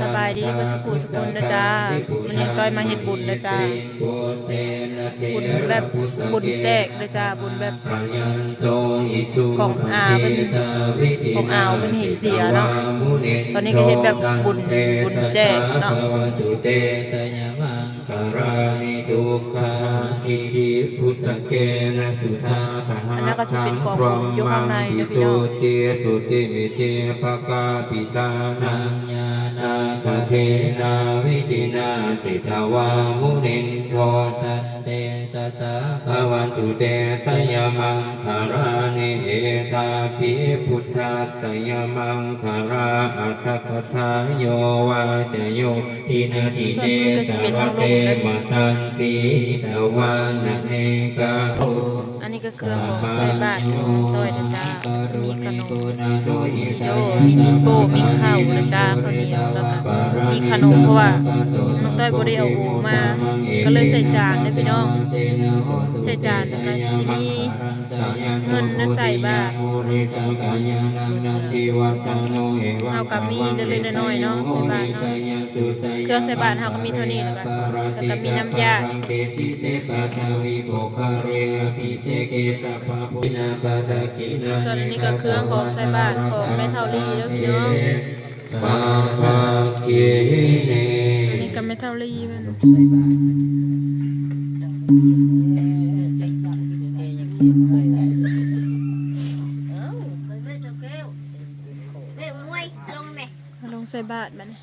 สบายดีพื่อนสกูสกุลนะจ๊ะวันนี้ต้อยมาเฮ็ดบุญนะจ๊ะบุญแบบบุญแจกนะจ๊ะบุญแบบของอาเพิ่นของอาเพิ่นเฮ็ดเสียเนาะตอนนี้ก็เฮ็ดแบบบุญบุญแจกเนาะ คารามิทุกขาทิจิพุสเกนะสุธาตหาอันนั้นก็สิเป็นกองบุญอยู่ข้างในเด้อพี่น้องสุติสุติมิเตภกาปิตานัง นาคเทนาวิจินาสิทาวามุนินโททันเตสสะภวันตุเตสยมังคารานิเอตาภิพุทธัสสยมังคาราอัตถคทาโยวาจโยทินาทิเตสวะเตมตันติตวานะเนกาโออันนี้ ก็เครื่องของใส่บาตรของต้อยนะจ๊ะสิมีขนมมีโดมีมิโปมีข้าวนะจ๊ะข้าวเหนียวแล้วก็มีขนมเพราะว่าน้องต้อยบ่ได้เอาโอมา ก็เลยใส่จานเด้อพี่น้อง ใส่จานแล้วก็สิมีเงินนะใส่บาตรเอากับมีเล็กๆน้อยๆเนาะใส่บาตรเนาะเครื่องใส่บาตรเฮาก็มีเท่านี้และค่ะแล้วก็มีน้ำยาส่วนอันนี้ก็เครื่องของใส่บาตรของแม่เฒ่าลีเด้อพี่น้องปาปาคิเนอันนี้ก็แม่เฒ่าลีเพิ่นแม่เจ้าแก้วแม่มวยลงแม่มาลงใส่บาตรบัดนี้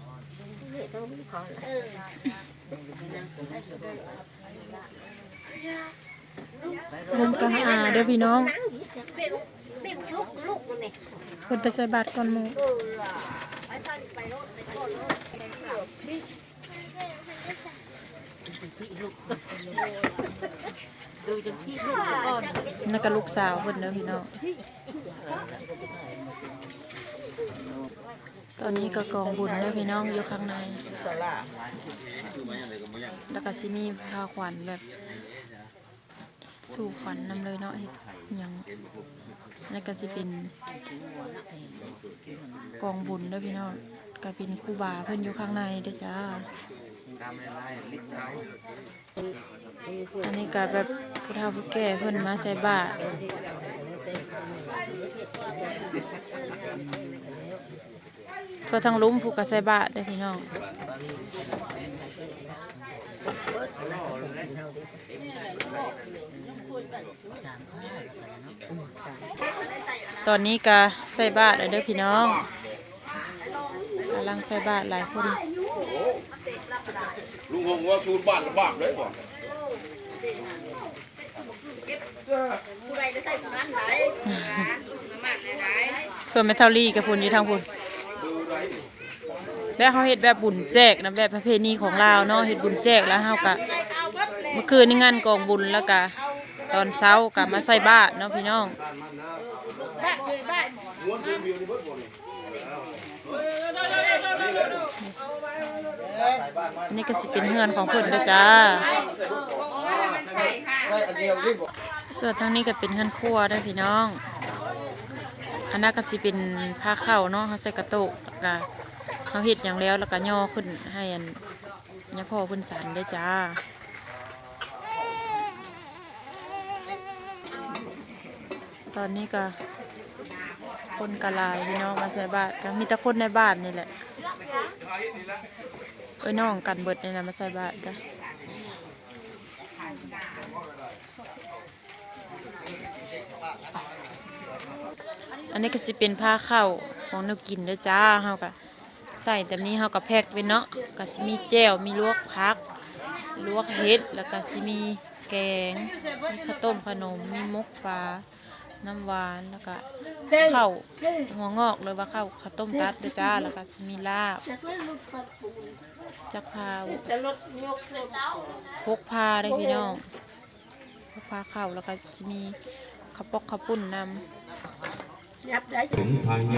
เออ ลงกะอาเด้อพี่น้องเพิ่นไปใส่บาตรก่อนหมู่ดูจังที่ลูกก่อนนั่นก็ลูกสาวเพิ่นเด้อพี่น้องตอนนี้ก็กองบุญเด้อพี่น้องอยู่ข้างในแล้วก็สิมีพาขวัญแบบ สู่ขวัญนำเลยเนาะเฮ็ดหยังแล้วก็สิเป็นกองบุญเด้อพี่น้องก็เป็นครูบาเพิ่นอยู่ข้างในเด้อจ้า อันนี้ก็แบบผู้เฒ่าผู้แก่เพิ่นมาใส่บาตรก็ทั้งลุ้มผูกกับใส่บาตรเด้อพี่น้อง ตอนนี้ก็ใส่บาตรแล้วเด้อพี่น้องกำลังใส่บาตรหลายคนลุงคงว่าชูนบ้านลำบากเลยก่อนผู้ใดจะใส่ผู้นั้นไหนมากไหนเพื่อไม่เท่าลี่กับพุ่นอยู่ทางพุ่นแล้วเขาเฮ็ดแบบบุญแจกนะแบบประเพณีของลาวเนาะเฮ็ดบุญแจกแล้วเฮากะเมื่อคืนนี่งานกองบุญแล้วกะ ตอนเช้ากะมาใส่บาตรเนาะพี่น้องอันนี้ก็สิเป็นเฮือนของเพิ่นเด้อจ้า ส่วนทางนี้ก็เป็นเฮือนครัวด้อพี่น้อง อันนั้นก็สิเป็นผ้าเข้าเนาะเขาใส่กระโตกแล้วก็เขาเฮ็ดอย่างแล้วแล้วก็ย่อขึ้นให้อันยาพ่อขึ้นสันได้จ้า ตอนนี้ก็คนกะลายพี่น้องมาใส่บาตรก็มีแต่คนในบ้านนี่แหละเอ้ยน้องกันเบิดนี่นะมาใส่บาตรจ้ะอันนี้ก็สิเป็นผ้าเข้าของนกินเด้อจ้าเฮาก็ใส่แบบนี้เฮาก็แพ็คไว้เนาะก็สิมีแจ่วมีลวกผัก ลวกเห็ดแล้วก็สิมีแกงมีข้าวต้มขนมมีมกปลา น้ำหวานแล้วก็ข้าวหัวงอกเลยว่าข้าวข้าวต้มตัดเด้อจ้าแล้วก็สิมีลาบจักพาวพกพาได้อพี่น้องพกพาข้าวแล้วก็สิมีข้าวปอกข้าวปุ้นนำ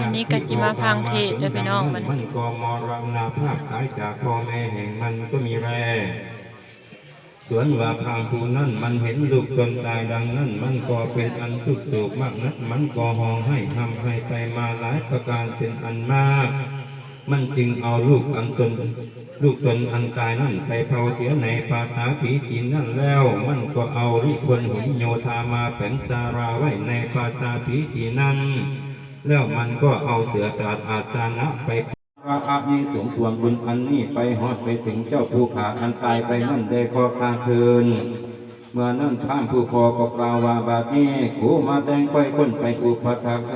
วันนี้ก็จิมาพังเทศเด้อพี่น้องมัน มันก็มรณภาพตายจากพ่อแม่แห่งมันก็มีแร สวนว่าพรามผู้นั้นมันเห็นลูกตนตายดังนั้น มันก็เป็นอันทุกข์โศกมากนัก มันก็หองให้ทำให้ไปมาหลายประการเป็นอันมาก มันจึงเอาลูกอันตนลูกตนอันตายนั่นไปเผาเสียในภาษาผีจีนนั่นแล้ว มันก็เอาลูกคนหุนโยธามาแฝงสาราไว้ในภาษาผีจีนนั้น แล้วมันก็เอาเสือสาดอาสนะไป พระอานิสงส่วนบุญอันนี้ไปฮอดไปถึงเจ้าภูขาอันตายไปนั่นได้ขอคาเทินเมื่อนั่นท่านผู้คอก็กล่าวว่าบาดนี้กูมาแตงค่อยคนไปอุปถักษ์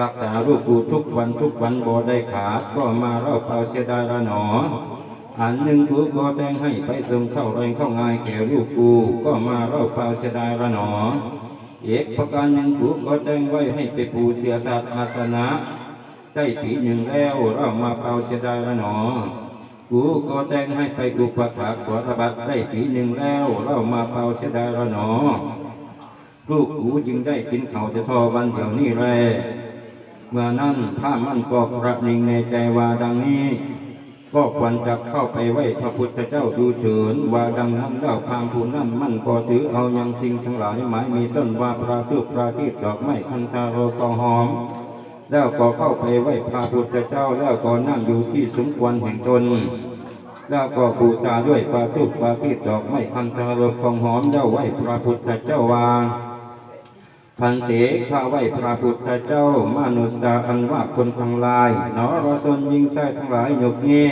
รักษาลูกกูทุกวันทุกวันบ่ได้ขาดก็มาเล่าเปล่าเสียดายละหนออันหนึ่งกูก็แต่งให้ไปส่งเข้าแรงเข้างายแก่ลูกกูก็มาเล่าเปล่าเสียดายละหนอเอกประการหนึ่งกูก็แต่งไว้ให้ไปปูเสียศาสตร์อาสนะ ได้ปีหนึ่งแล้วเรามาเป่าเสียดายละหนอ กูก็แต่งให้ไปอุปถักขวรบัตได้ปีหนึ่งแล้ว เรามาเป่าเสียดายละหนอ ลูกกูจึงได้กินเขาจะทอวันเดียวนี้แลเมื่อนั้นถ้ามันก็กระนิ่งในใจว่าดังนี้ ก็ควรจะเข้าไปไหว้พระพุทธเจ้าดูเฉินว่าดังนั้นแล้วพามผู้นั้นมันก็ถือเอายังสิ่งทั้งหลายหมายมีต้นว่าปลาทุกปลาที่ดอกไม้คันตาโรกอหอม แล้วก็เข้าไปไหว้พระพุทธเจ้าแล้วก็นั่งอยู่ที่สมควรแห่งตนแล้วก็บูชาด้วยปลาทุกปลาทีดอกไม้คันตาโรกองหอมแล้วไหว้พระพุทธเจ้าวางพันเตข้าไหวพระพุทธเจ้ามนุษย์อันว่าคนทั้งหลายนรสนยิงไส้ทั้งหลายหยกเงี้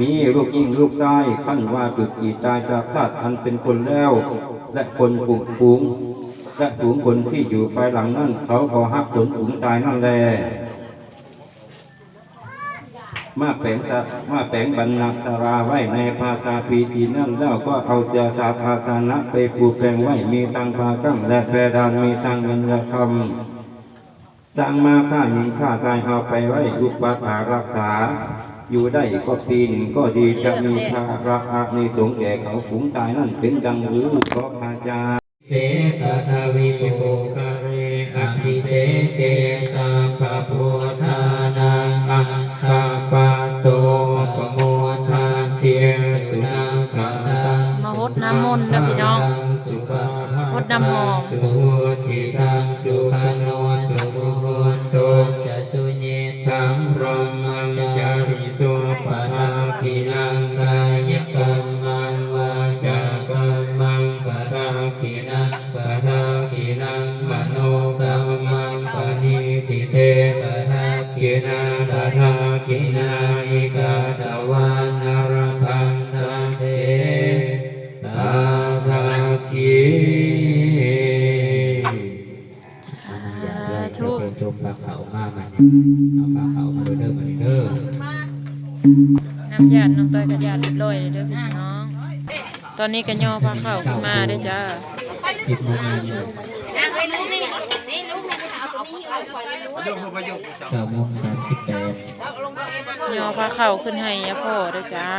มีลูกยิงลูกไส้ขั้นว่าจุดอีตายจากศาสตร์อันเป็นคนแล้ว และคนฝูงฝูง และฝูงคนที่อยู่ภายหลังนั้นเขาก็ฮักผลฝูงตายนั่นแหละมาแปลงสะมาแปลงบรรณาสาราไว้ในภาษาปีตีนั่นแล้วก็เอาเสียสาธาสนะไปปูแปลงไว้มีตังพากั้งและแพดานมีตังเงินและคำสร้างมาค่าหญิงค่าทรายเอาไปไว้อุปถารักษา อยู่ได้ก็ปีหนึ่งก็ดีจะมีภาระอาในสงแก่เขาฝูงตายนั่นเป็นดังหรือเพราะอาจารย์ เสตทวิโกคาเรอภิเสเกสัพพพุทธานังอัคคาปะโตปโมทาเทียสุนังกาตังมาฮดน้ำมนต์เด้อพี่น้องสุขะฮดน้ำหอมสุทิทังสุขโน กาตวานารพันตังเทตาทาคีสาธุชมปลาเขามามันเอาปลาเขามาดูเด้อมาเด้อน้ำยาดน้องต้อยกับยาดเรียบร้อยเด้อพี่น้อง ตอนนี้ก็ย่อพาเข้าขึ้นมาเด้จ้าคิดมาเองนางเอ้ยลูกนี่นี่ลูกนี่เอาตัวนี้เอาโยคประโยคเก้าโมงสามสิบแปด ย่อพาเข้าขึ้นให้ยะพ่อด้อจ้า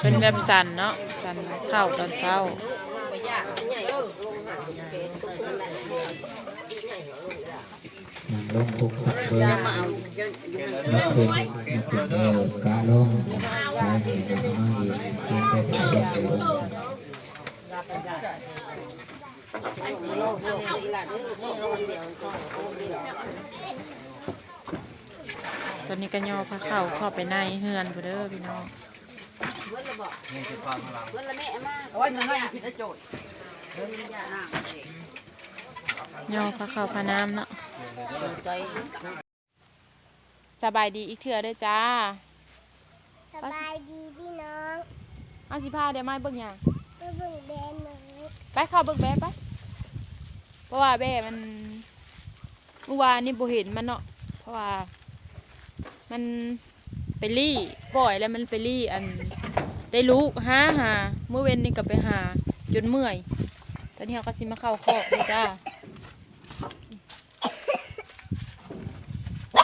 เป็นแบบสันเนาะสันเข้าตอนเช้าไปยานั่งลงคุกขับเบอร์นักขึ้นนักขึ้นเบอร์กาลงไปเห็นมาอีกเขียนไปถึงลงไปลง ตอนนี้ก็ย่อพาเข้าเข้าไปในเฮือนพุ่นเด้อพี่น้องเพื่อนละบอกเพื่อนละแม่มาโอ้ยนั่นน่ะผิดโจทย์ย่อพาเข้าพาน้ำเนาะใจสบายดีอีกเถื่อเด้อจ้าสบายดีพี่น้องเอาสิพาเดี๋ยวมาเบิ่งหยังมาเบิ่งแบนหน่อยไปเข้าเบิ่งแบะไปเพราะว่าแบะมันเมื่อวานนี่บ่เห็นมันเนาะเพราะว่า มันไปรี่ปล่อยแล้วมันไปรี่อันได้ลูกหาหาเมื่อเว้นนี่ก็ไปหาจนเมื่อย ตอนนี้เราก็สิมาเข้าคอกเลยจ้า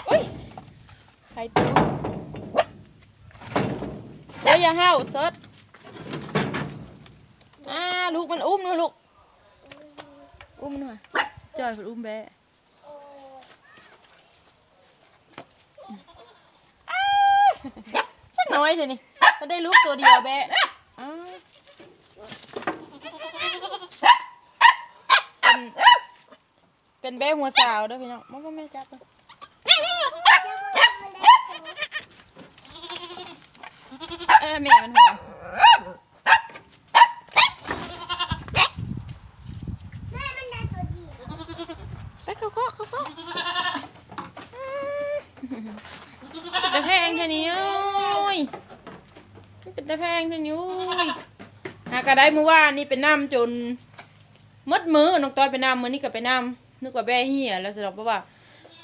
โอ๊ยใครตัวเดี๋ยอย่าห้าวเซิร์ชอ่าลูกมันอุ้มนะลูก อุ้มหน่อยจอยมันอุ้มแบะ น้อยเดี๋ยนี่มันได้ลูกตัวเดียวแบะเป็นเป็นแบะหัวสาวด้วยพี่น้องมันก็ไม่จับเลยเออแม่มันหัว แต่แพงแค่นี้โอ้ยหากระได้เมื่อวานนี่เป็นน้ำจนมดมือน้องต้อยไปน้ำมือนี่ก็ไปน้ำนึกว่าแบ่เหี่ยแล้วสรุปว่า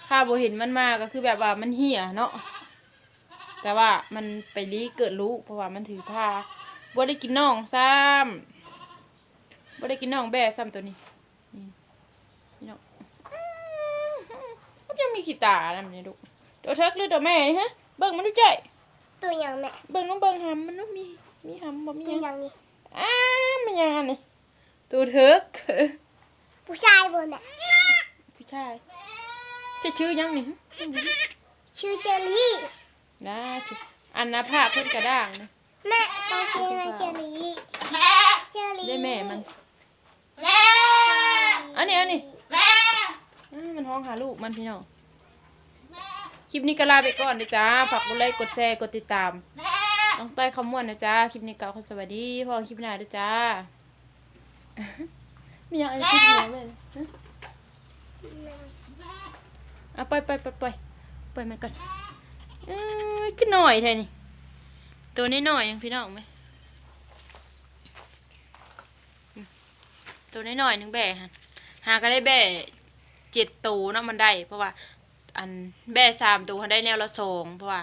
ข้าโบเห็นมันมาก็คือแบบว่ามันเหี่ยเนาะแต่ว่ามันไปรีเกิดลูกเพราะว่ามันถือผ้าบ่ได้กินน่องซ้ำบ่ได้กินน่องแบ่ซ้ำตัวนี้นี่นี่เนาะอื้อมันยังมีขี้ตาแล้วมันนี่ลูตัวเทิกหรือตัวแม่นี่ฮะเบิ่งมันดูใจ ตัวอย่างแม่เบิ่งน้องเบิ่งหำมันดูมีมีหำบ่มีหตัวยังอย่างนี้อ้ามันยังอันนี้ตัวเทิกผู้ชายบนแม่ผู้ชายจะชื่อยังนี่ฮะชื่อเจอรี่นะชื่ออันนาภาพเพิ่นกระด้างนะแม่ต้องชื่อมันเจอรี่เจอรี่ได้แม่มันอันนี้อันนี้อ้ามันห้องหาลูกมันพี่น้องค ลิปนี้ก็ลาไปก่อนนะจ๊ะฝากกดไลค์กดแชร์กดติดตามน้องต้อยคำม่วนนะจ๊ะคลิปนี้ก็ขอสวัสดีพ่อคลิปหน้าด้วยจ้ามีอยางอะไรคลิปนี้เลยฮะเอาไปไปไปไปไปมันก่อนเอ้ยขึ้นหน่อยแท่นี่ตัวนี้หน่อยยังพี่น้องไหมตัวน้อยๆหนึงแบ่ฮะหาก็ได้แบ่เจ็ดตัวเนาะมันได้ เพราะว่า อันแบ่สามตัวเขาได้แนวละสองเพราะว่า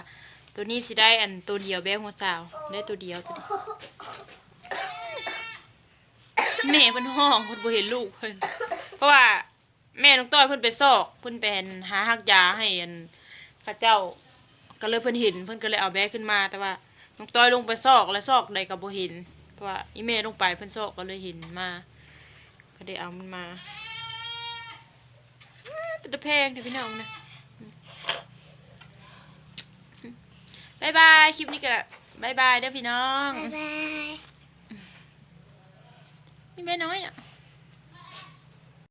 ตัวนี้สิได้อันตัวเดียวแบ่หัวสาวได้ตัวเดียวตัวนี้แม่เพิ่นห้องเพิ่นบ่เห็นลูกเพิ่นเพราะว่าแม่น้องต้อยเพิ่นไปซอกเพิ่นไปอันหาหักยาให้อันข้าเจ้าก็เลยเพิ่นเห็นเพิ่นก็เลยเอาแบกขึ้นมาแต่ว่าน้องต้อยลงไปซอกแล้วซอกใดก็บ่เห็นเพราะว่าอีแม่ลงไปเพิ่นซอกก็เลยเห็นมา ก็ได้เอามันมาแตะแพงเถอะพี่น้องนะ บายบายคลิปนี้ก็บายบายเด้อพี่น้อง บ๊ายบาย มีแม่น้อยน่ะ